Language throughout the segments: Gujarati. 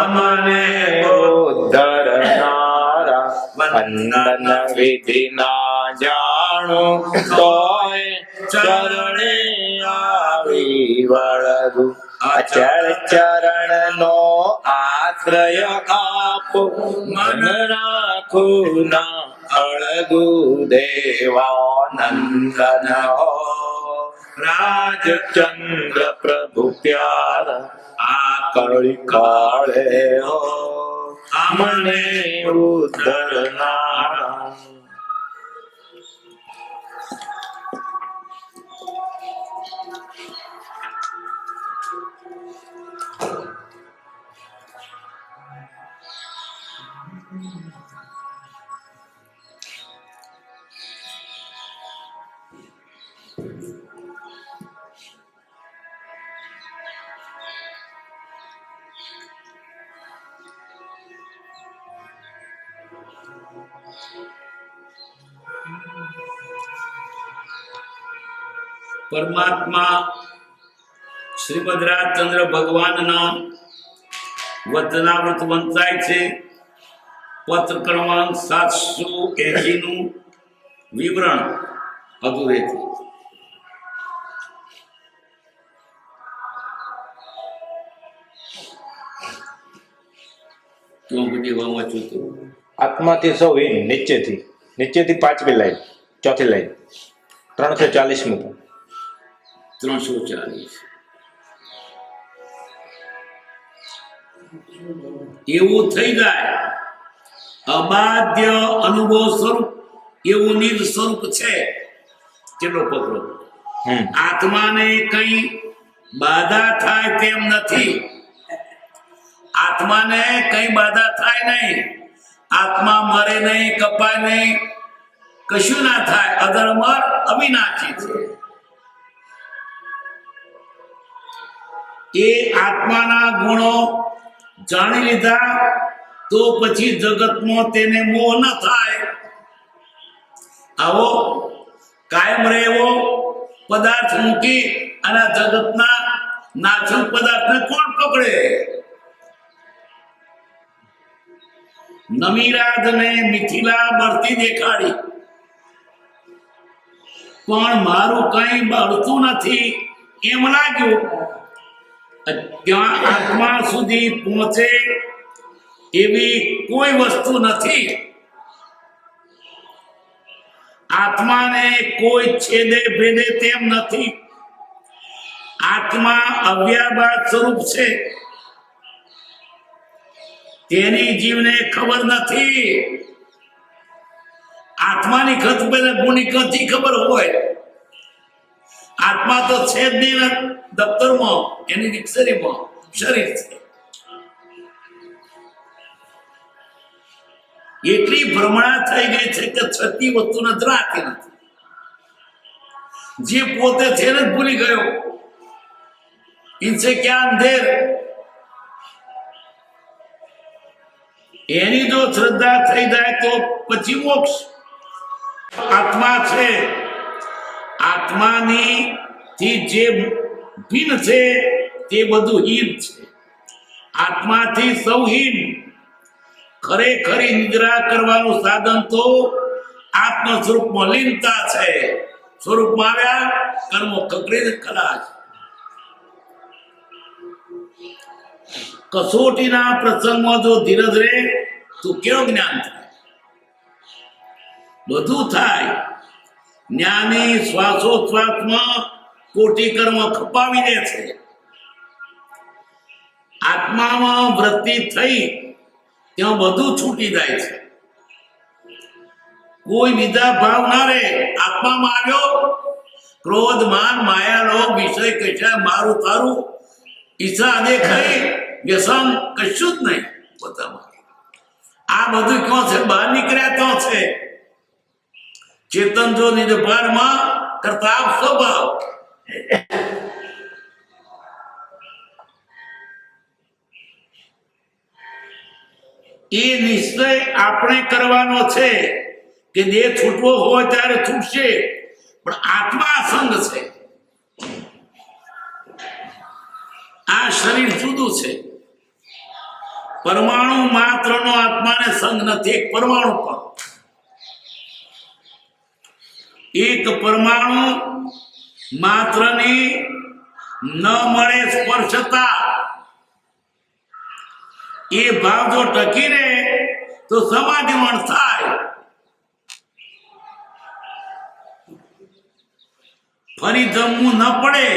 અમને ઉદ્ધરનારા વંદન વિધિ ના જાણો તોય ચરણે આવી વળગું અચળ ચરણ નો આશ્રય આપો મન રાખો ના અળગુ દેવાનંદન હો રાજચંદ્ર પ્રભુ પ્યારા કળી કાળે હો અમને ઉદ્ધરનારા પરમાત્મા શ્રીમદ રાજચંદ્ર ભગવાનના વચનાવૃત વંચાય છે. પત્ર ક્રમાંક સાતસો એસી નું વિવરણ અધૂરેથી આત્માથી સૌ હીન, નીચેથી. નીચેથી પાંચમી લાઈન, ચોથી લાઈન. ત્રણસો ચાલીસમું. ત્રણસો ચાલીસ એવું થઈ જાય અબાધ્ય અનુભવ સ્વરૂપ એવું નિર સ્વરૂપ છે કેટલો પકડો આત્માને કઈ બાધા થાય તેમ નથી આત્માને કઈ બાધા થાય નહીં આત્મા મરે નહીં કપાય નહીં કશું ના થાય અધર્મર અવિનાશી છે એ આત્માના ગુણો જાણી લીધા તો પછી જગતમાં તેને મોહ ન થાય. આવો, કાયમ રહેવો, પદાર્થ મૂકી અને જગતના નાચુક પદાર્થને કોણ પકડે? નમીરાજને મિથિલા બળતી દેખાડી. પણ મારું કઈ બળતું નથી. એમ લાગ્યું ત્યાં આત્મા સુધી પહોંચે એવી કોઈ વસ્તુ નથી. આત્માને કોઈ છેદે ભેદે તેમ નથી. આત્મા અવ્યાબાદ સ્વરૂપ છે. તેની જીવને ખબર નથી. આત્માની ખત પેલા ગુણી કથી ખબર હોય. આત્મા તો છે જ નહીં દફતરમાં, એની ડિક્શનરીમાં, શરીર છે. એટલી ભ્રમણા થઈ ગઈ છે કે છતી વસ્તુ નજરાતી નથી. જે પોતે છે ને ભૂલી ગયો. ઇનસે ક્યાં અંધેર. એની જો શ્રદ્ધા થઈ જાય તો પછી મોક્ષ. આત્મા છે. આત્માની થી જે ભિન્ન છે તે બધું હીન છે. આત્માથી સૌ હીન. ખરેખરી નિદ્રા કરવાનું સાધન તો આત્મ સ્વરૂપમાં લીનતા છે. સ્વરૂપમાં આવ્યા, કર્મો કકડી છે. કસોટીના પ્રસંગમાં જો ધીરજ રે તો કેવું જ્ઞાન થાય? બધું થાય. જ્ઞાની શ્વાસોશ્વાસમાં કોટી કર્મ ખપાવી દે છે. આત્મામાં વૃત્તિ થઈ ત્યાં બધું છૂટી જાય છે. કોઈ બીજા ભાવ ના રહે, આત્મામાં આવ્યો, ક્રોધ, માન, માયા, લોભ, વિષય કશા મારું તારું, ઈચ્છા દેખાય, વ્યસન કશું જ નહીં. પોતામાં આ બધું ક્યાં છે? બહાર નીકળ્યા ક્યાં છે? ચેતન જો નિજ ભારમાં કરતા સ્વભાવ. એ નિશ્ચય આપણે કરવાનો છે કે જે છૂટવો હોય ત્યારે છૂટશે, પણ આત્મા સંગ છે. આ શરીર જુદું છે. પરમાણુ માત્રનો આત્માને સંગ નથી, એક પરમાણુ પણ. એક પરમાણુ માત્રને ન મળે સ્પર્શતા. એ ભાવ જો ટકી રહે તો સમાધિવણ થાય. ફરી જમવું ન પડે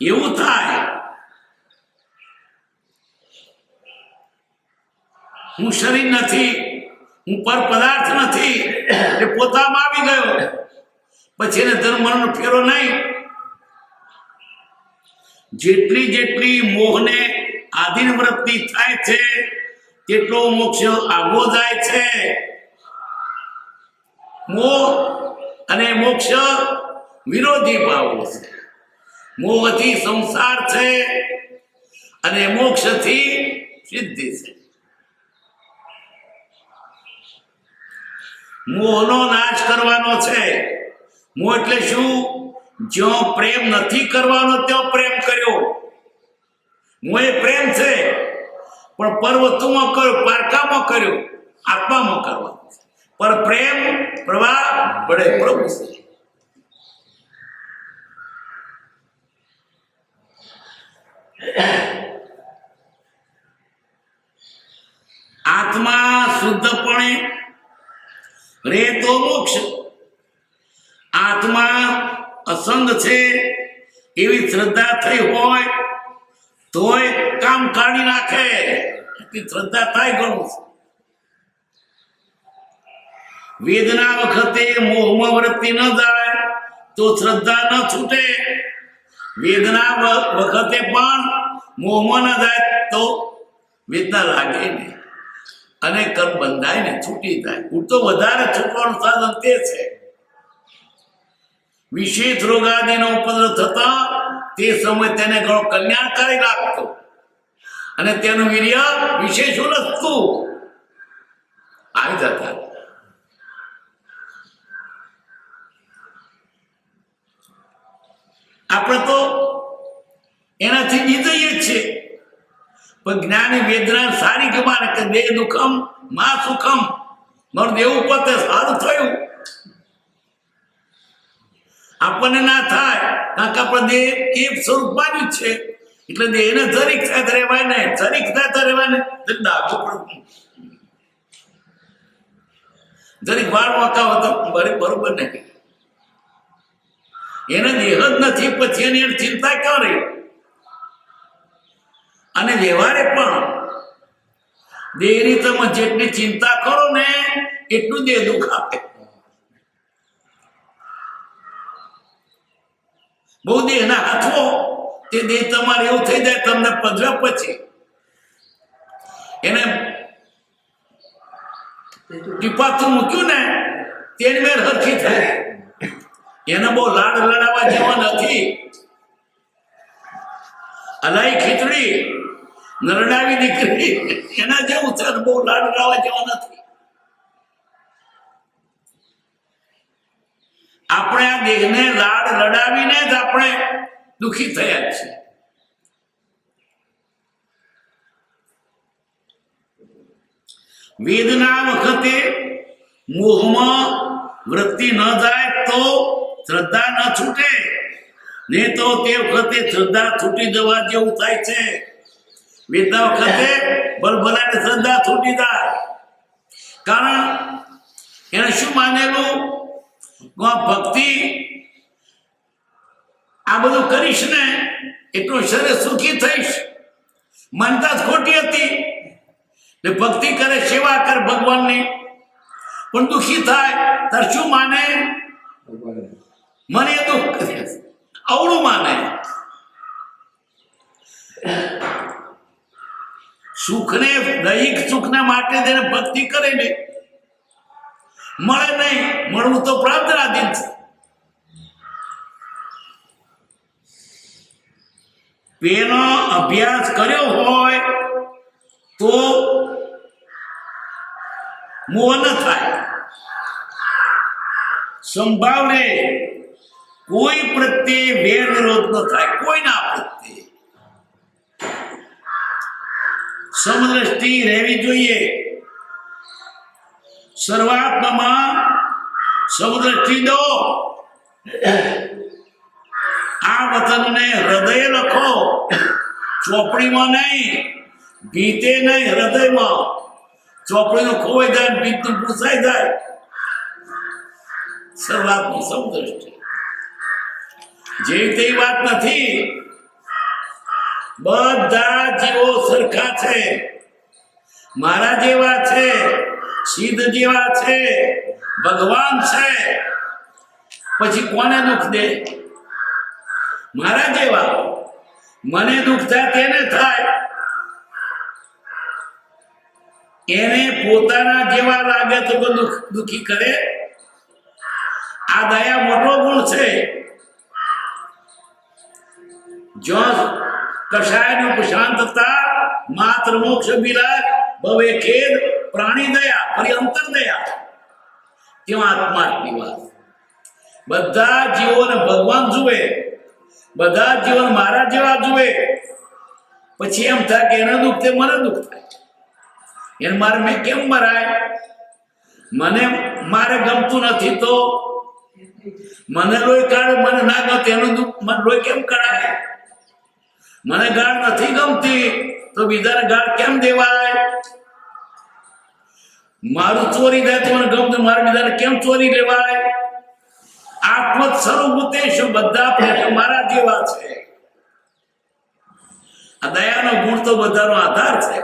એવું થાય. હું શરીર નથી, હું પર પદાર્થ નથી. એ પોતામાં આવી ગયો. પછી એને ધર્મનો ફેરો નહીં. જેટલી જેટલી મોહને આધીન વૃત્તિ થાય છે, તેટલો મોક્ષ આગો જાય છે. મોહ અને મોક્ષ વિરોધી ભાવો છે. મોહથી સંસાર છે અને મોક્ષથી સિદ્ધિ છે. મોહનો નાશ કરવાનો છે. મોહ એટલે શું? જ્યાં પ્રેમ નથી કરવાનો ત્યાં પ્રેમ કર્યો. મોહ એ પ્રેમ છે, પણ પર્વતોમાં કર્યો પારકામાં કર્યો, આત્મામાં કરવાનો છે. પર પ્રેમ પ્રવાહ બળે પ્રભુ છે. આત્મા શુદ્ધપણે રે તો મોક્ષ. આત્મા અસંગ છે, એવી શ્રદ્ધા થઈ હોય, તોય કામ કાઢી નાખે. શ્રદ્ધા થાય ઘણું. વેદના વખતે મોહમાં વૃત્તિ ન જાય, તો શ્રદ્ધા ન છૂટે. વેદના વખતે પણ મોહમાં ન જાય, તો વેદના લાગે નહીં. અને કર્મ બંધાય ને છૂટી જાય. ઉડતો વધારે છૂટવાનું સાધન તે છે. વિશેષ રોગાદીનો ઉપદ્રવ થતા તે સમય તેને ઘણો કલ્યાણકારી લાગતો. અને તેનું વીર્ય વિશેષ ઉલસતું આવી જતા. આપણે તો એનાથી નિર્દય જ છે. પણ જ્ઞાની વેદના સારી ગમાને કે દેહ દુઃખમ, માં સુખમ. મારું દેવું પતે સારું થયું. આપણને ના થાય. કારણ કે આપણે દેહ એ સ્વરૂપમાં જ છે. એટલે દેહને જરીક થાય રહેવાય ને જરીક થાય રહેવાય ને તો ડાઘો પડતું જરીક વાળ વાંકા ભરે બરોબર નહીં. એને દેહ જ નથી. પછી એની ચિંતા ક્યાં રહી? અને વ્યવહારે પણ. દેહની તમે જેટલી ચિંતા કરો ને, એટલું દેહ દુઃખ આપે. બહુ દેહના હાથો, તે દેહ તમારે એવું થઈ જાય તમને પધરા પછી. એને ટીપાતું મૂક્યું ને, તેની મેર હરખી થાય. એને બહુ લાડ લડાવવા જેવા નથી. અલાઈ ખીચડી નરડાવી દીકરી એના જેવું છે બહુ લાડ લડાવવા જેવા નથી. આપણે આ દેહને લાડ રડાવીને જ આપણે દુખી થયા છીએ. વેદના વખતે મોહમાં વૃત્તિ ન જાય તો શ્રદ્ધા ન છૂટે. ને તો તે વખતે શ્રદ્ધા છૂટી જવા જેવું થાય છે. વેદના વખતે ભલભલાને શ્રદ્ધા છૂટી જાય. કારણ એને શું માનેલું? ભક્તિ આ બધું કરીશ ને, એટલું શરીર સુખી થઈશ. માનતા ખોટી હતી. એટલે ભક્તિ કરે, સેવા કરે ભગવાનની. પણ દુખી થાય, તાર શું માને? મને દુઃખ, અવળું માને. સુખને દૈહિક સુખના માટે તેને ભક્તિ કરે ને, મળે નહીં, મળવું તો પ્રાર્થનાધીન છે. પેનો અભ્યાસ કર્યો હોય તો મોહ ન થાય. સંભાવને કોઈ પ્રત્યે વેર વિરોધ ન થાય કોઈના પ્રત્યે સમદ્રષ્ટિ રહેવી જોઈએ. શરૂઆતમાં સમદ્રષ્ટિ દો આ વતનને હૃદય લખો. ચોપડીમાં નહીં, ભીતે નહીં હૃદયમાં. ચોપડીનું ખોવાઈ જાય, ભીતનું પૂછાઈ જાય. શરૂઆતમાં સમદ્રષ્ટિ જે તે વાત નથી બધા જીવો સરખા છે. મારા જેવા છે, સિદ્ધ જેવા છે, ભગવાન છે. પછી કોને દુઃખ દે? મારા જેવા. મને દુઃખ થાય તેને થાય. એને પોતાના જેવા લાગે તો દુઃખ, દુઃખી કરે? આ દયા મોટો ગુણ છે. જો કષાયનું પ્રશાંતતા માત્ર મોક્ષ વિરાગ ભવે ખેદ, પ્રાણી દયા, ફરી અંતર દયા. ત્યાં આત્માની વાત. બધા જીવોને ભગવાન જુએ, બધા જીવન મારા જેવા જુએ. પછી એમ થાય કે એને દુઃખ થાય, મને દુઃખ થાય. એને મારે મેં કેમ મરાય? મને મારે ગમતું નથી તો? મને લોહી કાઢે, મને ના ગમતું એનું દુઃખ, મને લોહી કેમ કરાય મને ગાળ નથી ગમતી, તો બીજાને ગાળ કેમ દેવાય? મારું ચોરી થાય તો મને ગમતું, મારે બીજાને કેમ ચોરી લેવાય? આત્મ શું બધા મારા જેવા છે? આ દયાનો ગુણ તો બધાનો આધાર છે.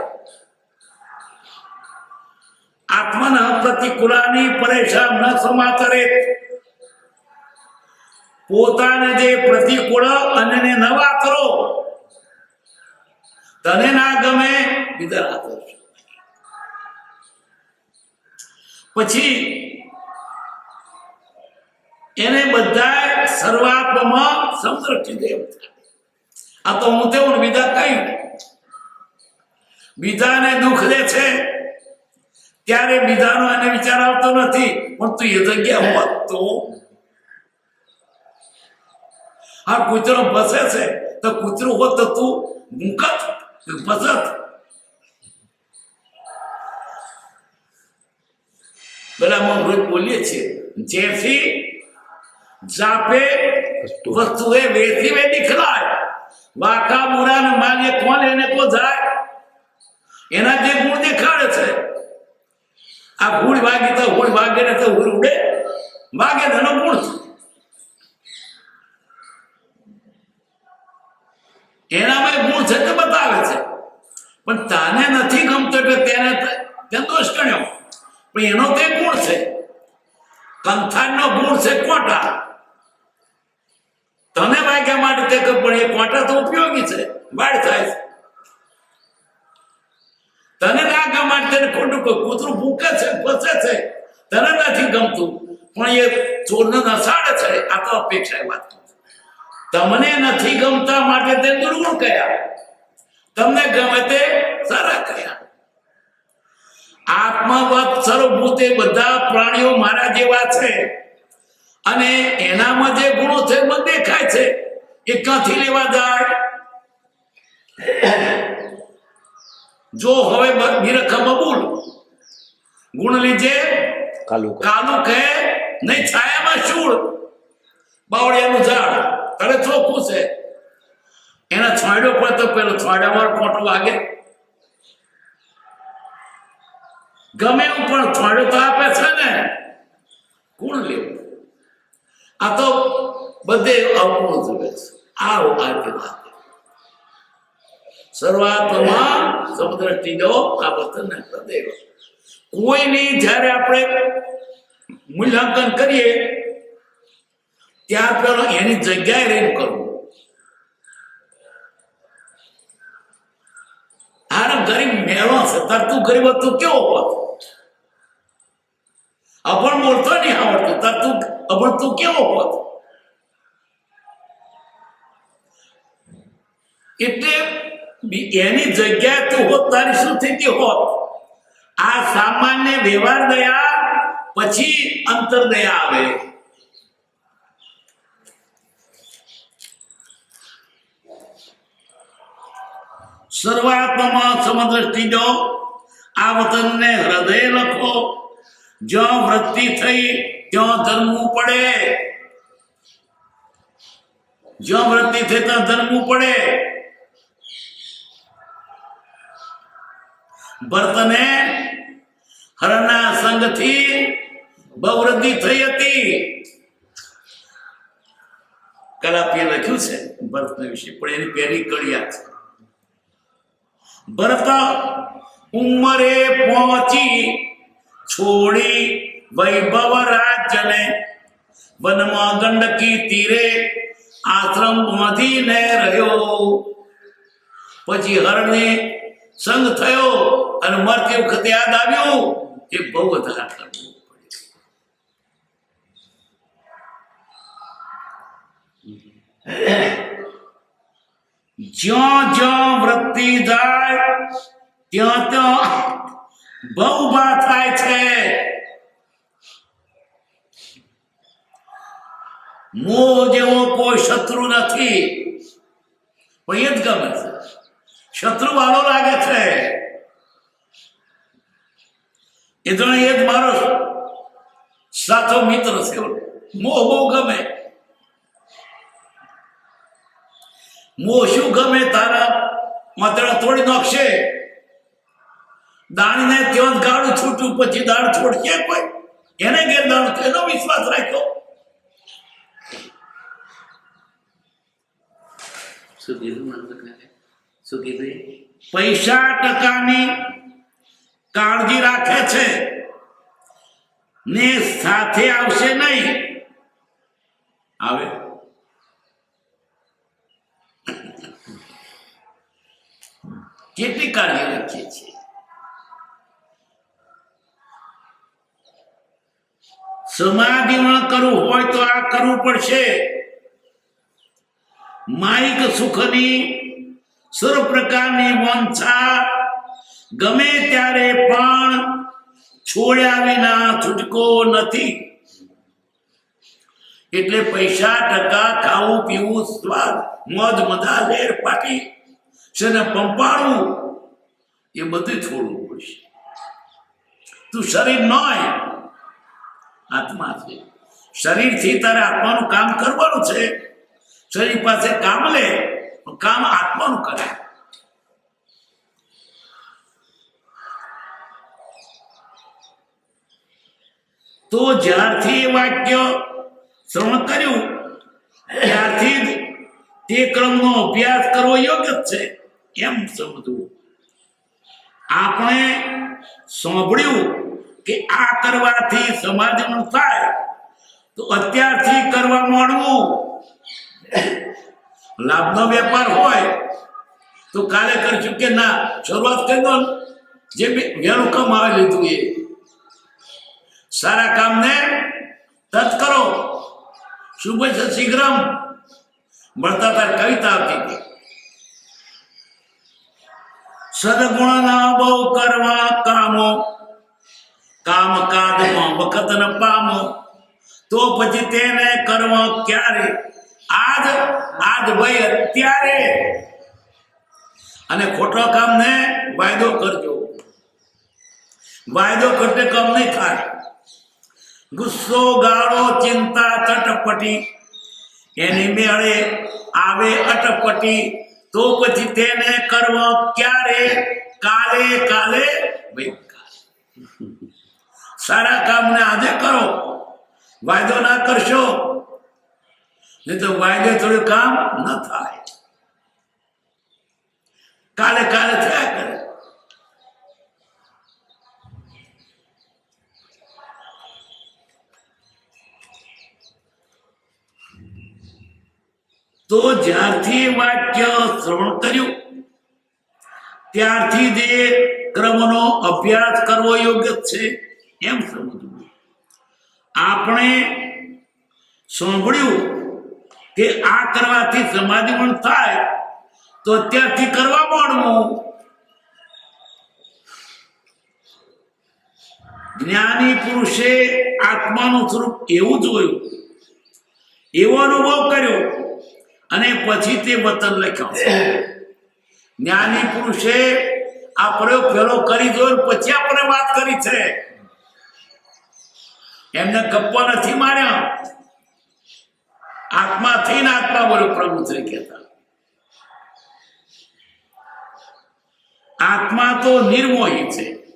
આત્મન પ્રતિકૂળાની પરેશાન ન સમાચરે પોતાને જે પ્રતિકૂળ અને નવા કરો તને ના ગમે, બીજા પછી એને બધા શરૂઆતમાં સમદ્રષ્ટિ દેવ આ તો હું તેવું બીજા કઈ બીજાને દુઃખ દે છે, ત્યારે બીજાનો એને વિચાર આવતો નથી. પણ તું એ જગ્યા હોત. તો આ કૂતરો ફસે છે, તો કૂતરું હોત તો તું મુકત. ફસત પેલા અમે રોજ બોલીએ છીએ જેથી જાપે એ વેથી વે દિખલાય વાકા બુરા ને માગે કોણ એને કો જાય એના જે ગુણ દેખાડે છે આ ગુણ વાગી તો ગુણ વાગે ને તો ગુણ ઉડે વાગે એનો ગુણ એનામાં ગુણ છે તે બતાવે છે. પણ તાને નથી ગમતો એટલે તેને તે દોષ ગણ્યો. પણ એનો તે ગુણ છે. કંથાનનો ગુણ છે કોટા. તને વાગ્યા માટે તે પણ એ કોટા તો ઉપયોગી છે. વાડ થાય છે. તને લાગવા માટે તેને ખોટું કૂતરું ભૂકે છે ફસે છે. તને નથી ગમતું, પણ એ ચોરને નસાડે છે. આ તો અપેક્ષા વાત. તમને નથી ગમતા માટે તે દુર્ગુણ કયા? તમને ગમે તે સારા કયા? આત્મવત સર્વભૂતે બધા પ્રાણીઓ મારા જેવા છે. અને એનામાં જે ગુણો છે મને દેખાય છે. એ ક્યાંથી લેવા જાય? જો હવે બ- બિરખા બબૂલ. ગુણ લીજે કાલુ કાલુ કહે નહીં છાયામાં શૂળ. બાવળિયાનું ઝાડ. તને છો છે. એના છોડ્યો પર તો પેલો છોડામાં ખોટો વાગે. ગમે એવું પણ છોડ્યો તો આપે છે ને. કોણ લેવું? આ તો બધે અવગુણ જુએ છે. આ આરતી વાત. શરૂઆતમાં સમુદ્ર દો આ વતન પ્રદેવ કોઈની જ્યારે આપણે મૂલ્યાંકન કરીએ ત્યાર પેલો એની જગ્યાએ રહીને કરવું આને ગરીબ મેળો છે, તાર તું ગરીબ હતું કેવો હોત? અભણ બોલતો નહીં આવડતું, તાર અભણ તું કેવો હોત? એટલે એની જગ્યાએ તું હોત, તારી શું સ્થિતિ હોત? આ સામાન્ય વ્યવહાર દયા, પછી અંતર દયા આવે. શરૂઆતમાં સમદ્રષ્ટિ દો આ વતનને હૃદય લખો. જ્યાં વૃત્તિ થઈ ત્યાં ધર્મવું પડે. જ્યાં વૃત્તિ થઈ ત્યાં ધર્મવું પડે. ભરતને હરના સંગથી બહુ વૃદ્ધિ થઈ હતી. કલાપીએ લખ્યું છે ભરતને વિશે, પણ એની પહેલી કડિયા છે ભરત ઉંમરે પહોંચી છોડી વૈભવ રાજ્યને, વનમાં ગંડકી તીરે આશ્રમ બાંધીને રહ્યો. પછી હરણે સંગ થયો અને મરતી વખતે યાદ આવ્યું એ બહુ વધારે કરવું પડે. જ્યાં જ્યાં વૃત્તિ જાય, ત્યાં ત્યાં બહુ બા થાય છે. મોહ જેવો કોઈ શત્રુ નથી. પણ એ જ ગમે છે. શત્રુ વાળો લાગે છે. એ જણ એ જ મારો સાચો મિત્ર છે. મોહ બહુ ગમે. શું ગમે તારા? માતડા તોડી નાખશે. દાણીને ત્યાં ગાળું છૂટું પછી દાળ છોડશે કોઈ? એને ઘેર દાણ એનો વિશ્વાસ રાખ્યો. શું કીધું શું કીધું પૈસા ટકાની કાળજી રાખે છે. ને સાથે આવશે નહીં આવે કેટલી કાળજી રાખીએ છીએ સમાધિમાં કરવું હોય તો આ કરવું પડશે. માઇક સુખની સર્વ પ્રકારની વંછા ગમે ત્યારે પણ છોડ્યા વિના છૂટકો નથી. એટલે પૈસા, ટકા, ખાવું, પીવું, સ્વાદ, મોજ, મજા, લેર, પાટી છે ને પંપાળવું, એ બધું છોડવું પડશે. તું શરીર નોય આત્મા છે. શરીરથી તારે આત્માનું કામ કરવાનું છે. શરીર પાસે કામ લે કામ આત્માનું કરે. તો જ્યારથી એ વાક્ય શ્રવણ કર્યું, ત્યારથી જ તે ક્રમનો અભ્યાસ કરવો યોગ્ય છે. એમ સમજવું? આપણે સાંભળ્યું કે આ કરવાથી સમાધિનું થાય, તો અત્યારથી કરવા માંડવું. લાભનો વેપાર હોય, તો કાલે કરશું કે ના. શરૂઆત કરી દો. જે બી કામ આવે લીધું એ. સારા કામને તત કરો. શુભ છે શીઘ્રમ. મળતા તાર કવિતા આવતી સદગુણના બહુ કરવા કામો કામ કાજમાં વખત ન પામો. તો પછી તેને કરવા ક્યારે? આજ આજ ભાઈ અત્યારે. અને ખોટો કામ ને વાયદો કરજો. વાયદો કરતે કામ નહીં થાય. ગુસ્સો, ગાળો, ચિંતા, ચટપટી. એની મેળે આવે અટપટી. તો પછી તેને કરવો ક્યારે? કાલે કાલે ભાઈ. સારા કામને આજે કરો. વાયદો ના કરશો. નહીં તો વાયદે થોડું કામ ન થાય. કાલે કાલે થયા કરે. તો જ્યારથી વાક્ય શ્રવણ કર્યું, ત્યારથી જે ક્રમનો અભ્યાસ કરવો યોગ્ય છે. એમ સમજવું. આપણે સાંભળ્યું કે આ કરવાથી સમાધિ પણ થાય, તો અત્યારથી કરવા માંડવું જ્ઞાની પુરુષે આત્માનું સ્વરૂપ એવું જોયું. એવો અનુભવ કર્યો અને પછી તે વતન લખ્યો. જ્ઞાની પુરુષે આ પ્રયોગ ફેલો કરી જોયો પછી આપણે વાત કરી છે. એમને ગપ્પા નથી માર્યા. આત્મા થઈને આત્મા બોલો, પ્રભુ થઈ કહેતા. આત્મા તો નિર્મોહી છે.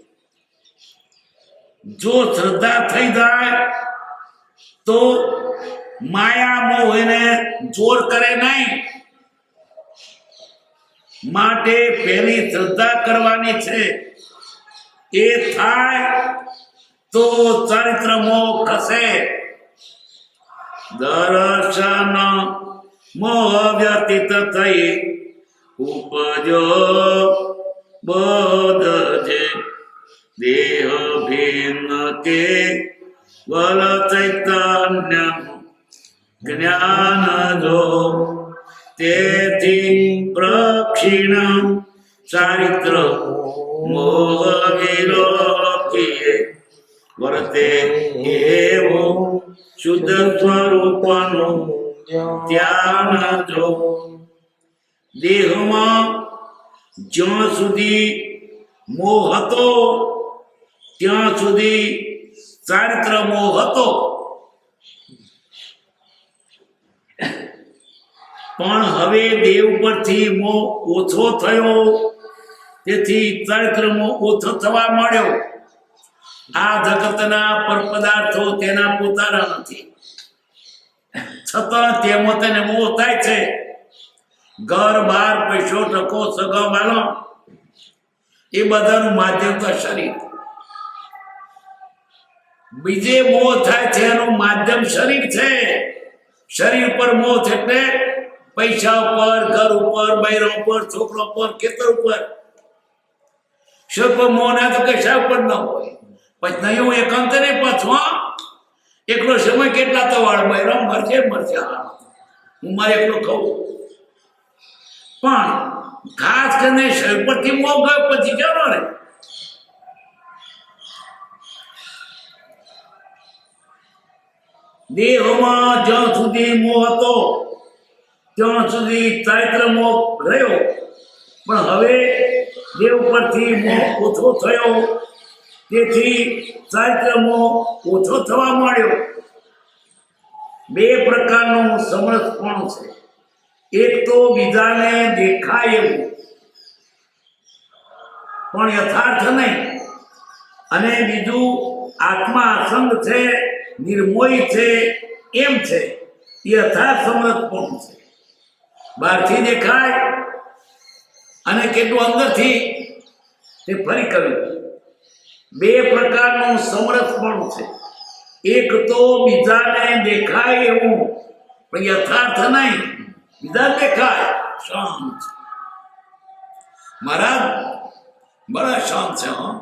જો શ્રદ્ધા થઈ જાય, તો માયા મોહ એને જોર કરે નહીં. માટે પહેલી શ્રદ્ધા કરવાની છે. એ થાય તો ચરિત્ર મોહ ખસે દર્શન મોહ વ્યતીત થઈ ઉપજો બોધ છે દેહ ભિન્ન કે વલ ચૈતન્ય જ્ઞાન જો તેથી પ્રક્ષીણ ચારિત્ર મોહ વિલોકીએ વર્તે એવો શુદ્ધ સ્વરૂપનું ધ્યાન જો દેહમાં જ્યાં સુધી મોહ હતો, ત્યાં સુધી ચારિત્ર મોહ હતો. પણ હવે દેવ પરથી મોહ ઓછો થયો, તેથી ચારિત્ર મોહ ઓછો થવા મળ્યો આ જગતના પરપદાર્થો તેના પોતાના નથી. છતાં તેમાં તેને મોહ થાય છે. ઘર બાર પૈસો ટકો સગા વાલો એ બધાનું માધ્યમ તો શરીર. બીજે મોહ થાય છે એનું માધ્યમ શરીર છે. શરીર પર મોહ છે એટલે પૈસા ઉપર, ઘર ઉપર, બૈરા ઉપર, છોકરો ઉપર, ખેતર ઉપર. શિલ્પ મોહ ના તો કશા ઉપર ન હોય. પછી નહીં, હું એકાંતરે પછવા એકલો સમય કેટલા તો વાળ બૈરા મરજે મરશે હા મારે એકલો ખાઉં. પણ ખાસ કરીને શરીર પરથી મોહ ગયો, પછી ચાલો રે દેહમાં જ્યાં સુધી મોહ હતો, ત્યાં સુધી ચારિત્ર મોહ રહ્યો. પણ હવે દેવ પરથી મોહ ઓછો થયો. તેથી કાર્યક્રમો ઓછો થવા માંડ્યો. બે પ્રકારનું સમરસપણું છે. એક તો બીજાને દેખાય એવું. પણ યથાર્થ નહીં. અને બીજું આત્મા અસંગ છે નિર્મોહી છે, એમ છે. એ યથાર્થ સમરસપણું છે. બહારથી દેખાય અને કેટલું અંદરથી તે ફરી કર્યું બે પ્રકારનું સમરસપણું છે. એક તો બીજાને દેખાય એવું, પણ યથાર્થ નહીં. બીજા દેખાય, શાંત મહારાજ, બરા શાંત છે, હા.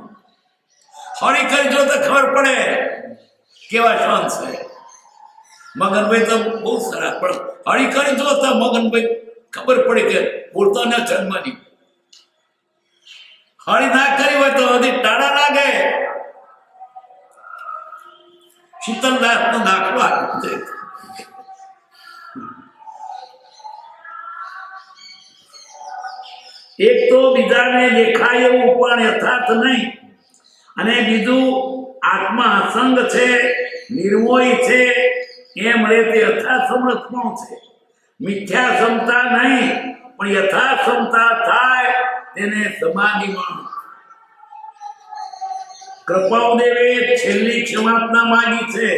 કરી જો તો ખબર પડે કેવા શાંત છે. મગનભાઈ તો બહુ સારા, પણ કરી જો તો મગનભાઈ ખબર પડે કે બોલતો ન જન્મની હળી ના કરી હોય તો હજી ટાળા લાગે. શીતલદાસ નો દાખલો આપ્યો એક તો બીજાને દેખાય એવું, પણ યથાર્થ નહીં. અને બીજું, આત્મા અસંગ છે નિર્મોહી છે, એમ રે તે રીતે યથાસમર્થનો છે. મિથ્યા ક્ષમતા નહીં, પણ યથાક્ષમતા થાય તેને સમાધિમાં કૃપાદેવે છેલ્લી ક્ષમાપના માંગી છે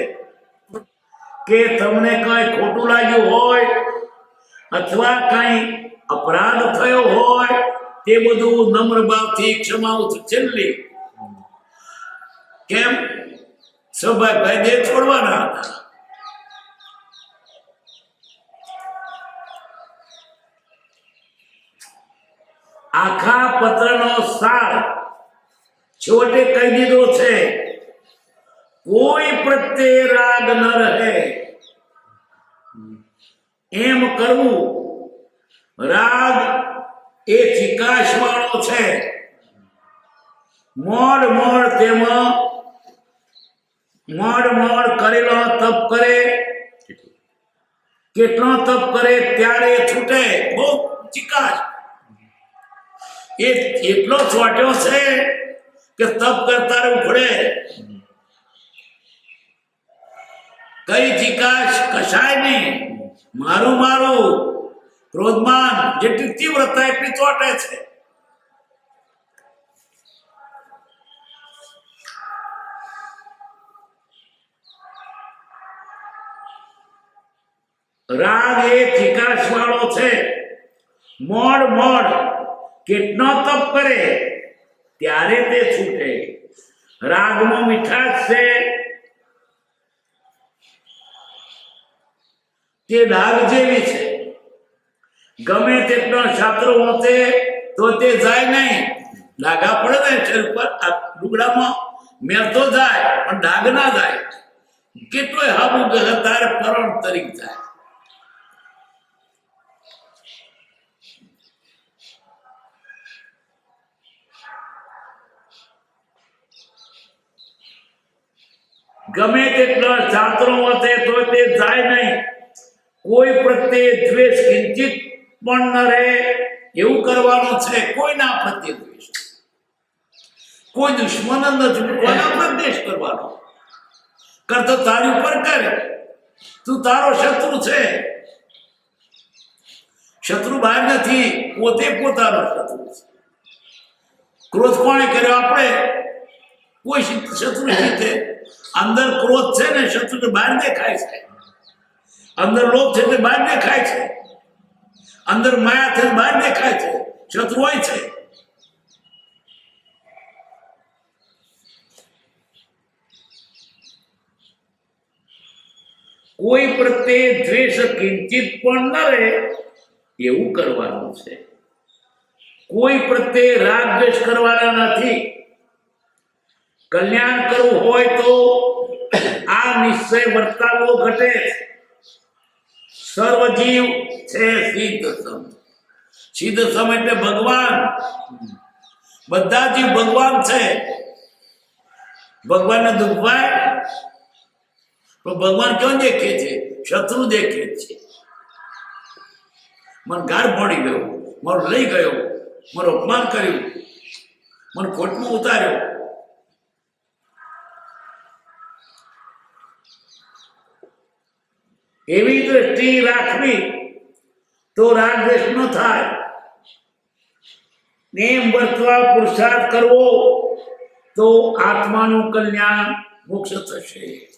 કે તમને કઈ ખોટું લાગ્યું હોય અથવા કઈ અપરાધ થયો હોય, તે બધું નમ્ર ભાવથી ક્ષમાવું છું. છેલ્લી. કેમ? સૌભાગભાઈ દેહ છોડવાના હતા. આખા પત્રનો સાર છોટે કહી દીધો છે, કોઈ પ્રત્યે રાગ ન રહે. એમ કરવું રાગ એ ચિકાશવાળો છે. મોડ મોડ તેમાં, મોડ મોડ કરેલો તપ કરે. કેટલો તપ કરે ત્યારે છૂટે. બહુ ચિકાશ. એ એટલો ચોટ્યો છે કે તપ કરતા રે ઉખડે કઈ ચિકાશ કશાય નહીં મારું મારું ક્રોધમાન જેટલી તીવ્રતા એટલી ચોટે છે રાગ એ ચિકાશ વાળો છે મોડ મોડ કેટલો તપ કરે, ત્યારે તે છૂટે. રાગમાં મીઠાશ છે. તે ડાગ જેવી છે. ગમે તેટલો છાત્રો વાંચે તો તે જાય નહીં. ડાઘા પડે ને શરીર પર આ લુગડામાં મેળ તો જાય, પણ ડાઘ ના જાય. કેટલોય હાબુ તારે પરણ તરીક જાય. ગમે તેટલા છાત્રો હશે તો તે જાય નહીં. કોઈ પ્રત્યે દ્વેષ કિંચિત પણ ન રહે. એવું કરવાનું છે. કોઈના પ્રત્યે દ્વેષ કોઈ દુશ્મન નથી. કોના પર દ્વેષ કરવાનો? કરતો તારી ઉપર કરે. તું તારો શત્રુ છે. શત્રુ બહાર નથી. પોતે પોતાનો શત્રુ છે. ક્રોધ કોણે કર્યો? આપણે. કોઈ શત્રુ જીતે. અંદર ક્રોધ છે ને શત્રુ બહાર દેખાય છે. અંદર લોભ છે તે બહાર દેખાય છે. અંદર માયા છે બહાર દેખાય છે. શત્રુ હોય છે. કોઈ પ્રત્યે દ્વેષ કિંચિત પણ ન રહે એવું કરવાનું છે. કોઈ પ્રત્યે રાગ દ્વેષ કરવાના નથી. કલ્યાણ કરવું હોય તો આ નિશ્ચય વર્તાવો ઘટે સર્વજીવ છે સિદ્ધ સમ. સિદ્ધ સમ એટલે ભગવાન. બધા જીવ ભગવાન છે. ભગવાનને દુખવાય? પણ ભગવાન કેવો દેખે છે? શત્રુ દેખે છે. મને ગાર પડી ગયો. મારો લઈ ગયો. મારો અપમાન કર્યું. મને ખોટમાં ઉતાર્યો. એવી દ્રષ્ટિ રાખવી તો રાગ દ્વેષ ન થાય. નેમ વર્તવા પુરુષાર્થ કરવો તો આત્માનું કલ્યાણ મોક્ષ થશે.